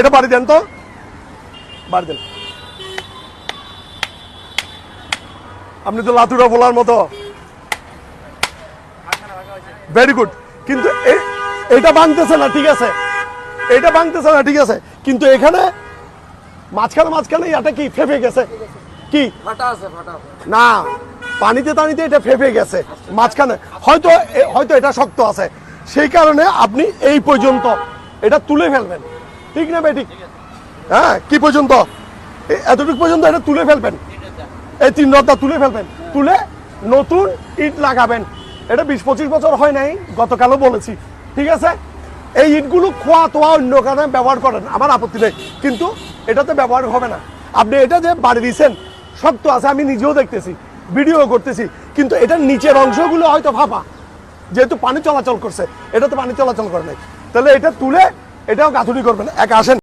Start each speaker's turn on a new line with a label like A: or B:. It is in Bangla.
A: এটা বাড়ি দেন তো। বাড়ি দেন। আপনি তো লাতুরা বলার মতো। ভেরি গুড কিন্তু এটা ভাঙতেছে না ঠিক আছে। এটা ভাঙতেছে না ঠিক আছে। কিন্তু এখানে মাঝখানে মাঝখানে এটা কি ফেপে গেছে? কি? না। পানিতে টানিতে এটা ফেপে গেছে। মাঝখানে। হয়তো হয়তো এটা শক্ত আছে। সেই কারণে আপনি এই পর্যন্ত এটা তুলে ফেলবেন। ঠিক না ভাই, ঠিক? হ্যাঁ কি পর্যন্ত? এতটুকু পর্যন্ত এটা তুলে ফেলবেন। এই তিন রথটা তুলে ফেলবেন। তুলে নতুন ইট লাগাবেন। এটা বিশ পঁচিশ বছর হয় নাই, গতকালও বলেছি। ঠিক আছে? এই ইটগুলো খোয়া তোয়া অন্য কারণে ব্যবহার করেন, আমার আপত্তি নেই। কিন্তু এটাতে ব্যবহার হবে না। আপনি এটা যে বাড়ি দিয়েছেন, শক্ত আছে, আমি নিজেও দেখতেছি, ভিডিও করতেছি। কিন্তু এটার নিচের অংশগুলো হয়তো ফাঁপা। যেহেতু পানি চলাচল করছে এটা তো পানি চলাচল করে নাই। তাহলে এটা তুলে এটাও গাঁথুনি করবেন এক আসেন।